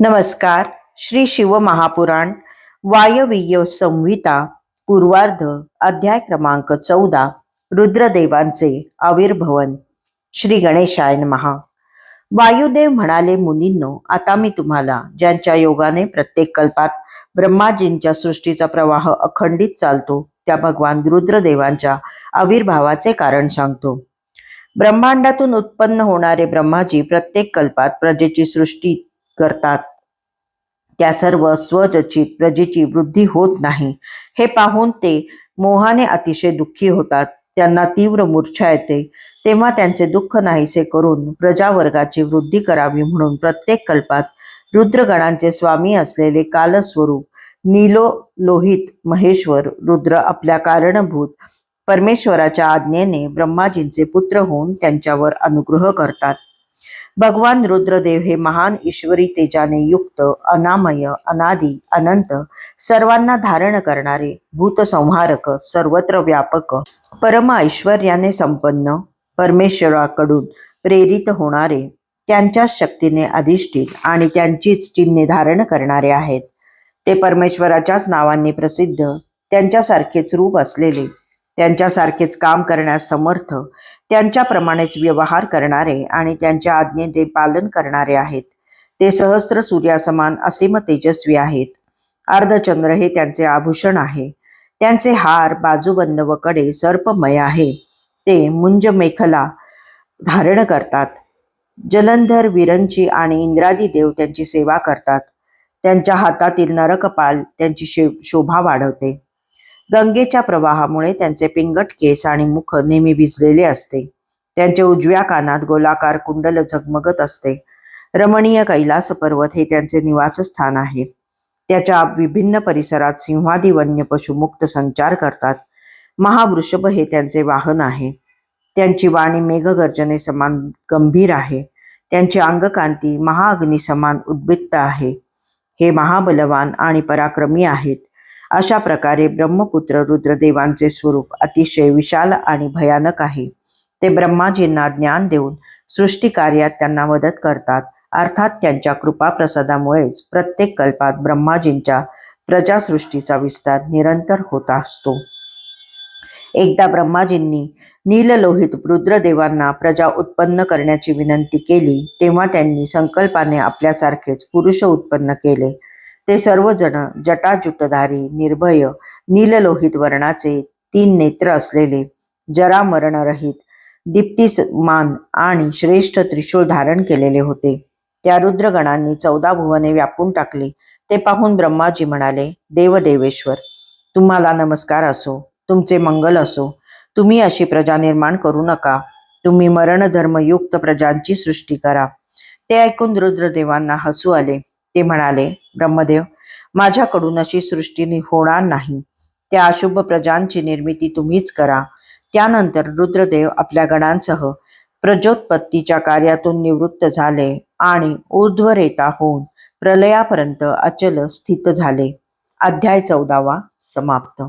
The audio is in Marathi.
नमस्कार. श्री शिव महापुराण वायवीय संहिता पूर्वार्ध अध्याय क्रमांक चौदा रुद्रदेवांचे आविर्भवन. श्री गणेशायन महा वायुदेव म्हणाले मुनींनो आता मी तुम्हाला ज्यांच्या योगाने प्रत्येक कल्पात ब्रह्माजींच्या सृष्टीचा प्रवाह अखंडित चालतो त्या भगवान रुद्रदेवांच्या आविर्भावाचे कारण सांगतो. ब्रह्मांडातून उत्पन्न होणारे ब्रह्माजी प्रत्येक कल्पात प्रजेची सृष्टी करतात. त्या सर्व स्वरचित प्रजेची वृद्धी होत नाही. हे पाहून ते मोहाने अतिशय दुःखी होतात. त्यांना तीव्र मूर्छा येते. तेव्हा त्यांचे दुःख नाहीसे करून प्रजावर्गाची वृद्धी करावी म्हणून प्रत्येक कल्पात रुद्रगणांचे स्वामी असलेले कालस्वरूप नीलो लोहित महेश्वर रुद्र आपल्या कारणभूत परमेश्वराच्या आज्ञेने ब्रह्माजींचे पुत्र होऊन त्यांच्यावर अनुग्रह करतात. भगवान रुद्रदेव हे महान ईश्वरी तेजाने युक्त अनामय अनादी अनंत सर्वांना धारण करणारे भूतसंहारक सर्वत्र व्यापक परम ऐश्वर्याने संपन्न परमेश्वराकडून प्रेरित होणारे त्यांच्याच शक्तीने अधिष्ठित आणि त्यांचीच चिन्हे धारण करणारे आहेत. ते परमेश्वराच्याच नावांनी प्रसिद्ध त्यांच्यासारखेच रूप असलेले त्यांच्यासारखेच काम करण्यास समर्थ त्यांच्याप्रमाणेच व्यवहार करणारे आणि त्यांच्या आज्ञेचे पालन करणारे आहेत. ते सहस्र सूर्यासमान असीम तेजस्वी आहेत. अर्धचंद्र हे त्यांचे आभूषण आहे. त्यांचे हार बाजूबंद व कडे सर्पमय आहे. ते मुंज मेखला धारण करतात. जलंधर विरंची आणि इंद्रादी देव त्यांची सेवा करतात. त्यांच्या हातातील नरकपाल त्यांची शे- शोभा वाढवते. गंगेच्या प्रवाहामुळे त्यांचे पिंगट केस आणि मुख नेहमी भिजलेले असते. त्यांच्या उजव्या कानात गोलाकार कुंडल झगमगत असते. रमणीय कैलास पर्वत हे त्यांचे निवासस्थान आहे. त्याच्या विभिन्न परिसरात सिंहादी वन्य पशु मुक्त संचार करतात. महावृषभ हे त्यांचे वाहन आहे. त्यांची वाणी मेघगर्जने समान गंभीर आहे. त्यांची अंगकांती महाअग्नी समान उद्भिक्त आहे. हे महाबलवान आणि पराक्रमी आहेत. अशा प्रकारे ब्रह्मपुत्र रुद्रदेवांचे स्वरूप अतिशय विशाल आणि भयानक आहे. ते ब्रह्माजींना ज्ञान देऊन सृष्टी कार्यात त्यांना मदत करतात. अर्थात त्यांच्या कृपाप्रसादामुळेच प्रत्येक कल्पात ब्रह्माजींच्या प्रजासृष्टीचा विस्तार निरंतर होत असतो. एकदा ब्रह्माजींनी नीललोहित रुद्रदेवांना प्रजा उत्पन्न करण्याची विनंती केली तेव्हा त्यांनी संकल्पाने आपल्यासारखेच पुरुष उत्पन्न केले. ते सर्वजण जटाजुटधारी निर्भय नीललोहित वर्णाचे तीन नेत्र असलेले जरा मरणरहित दीप्तिमान आणि श्रेष्ठ त्रिशूळ धारण केलेले होते. त्या रुद्रगणांनी चौदा भुवने व्यापून टाकली. ते पाहून ब्रह्माजी म्हणाले देवदेवेश्वर तुम्हाला नमस्कार असो तुमचे मंगल असो. तुम्ही अशी प्रजा निर्माण करू नका. तुम्ही मरणधर्मयुक्त प्रजांची सृष्टी करा. ते ऐकून रुद्रदेवांना हसू आले. ते म्हणाले ब्रह्मदेव माझ्याकडून अशी सृष्टी होणार नाही. त्या अशुभ प्रजांची निर्मिती तुम्हीच करा. त्यानंतर रुद्रदेव आपल्या गणांसह प्रजोत्पत्तीच्या कार्यातून निवृत्त झाले आणि ऊर्ध्वरेता होऊन प्रलयापर्यंत अचल स्थित झाले. अध्याय चौदावा समाप्त.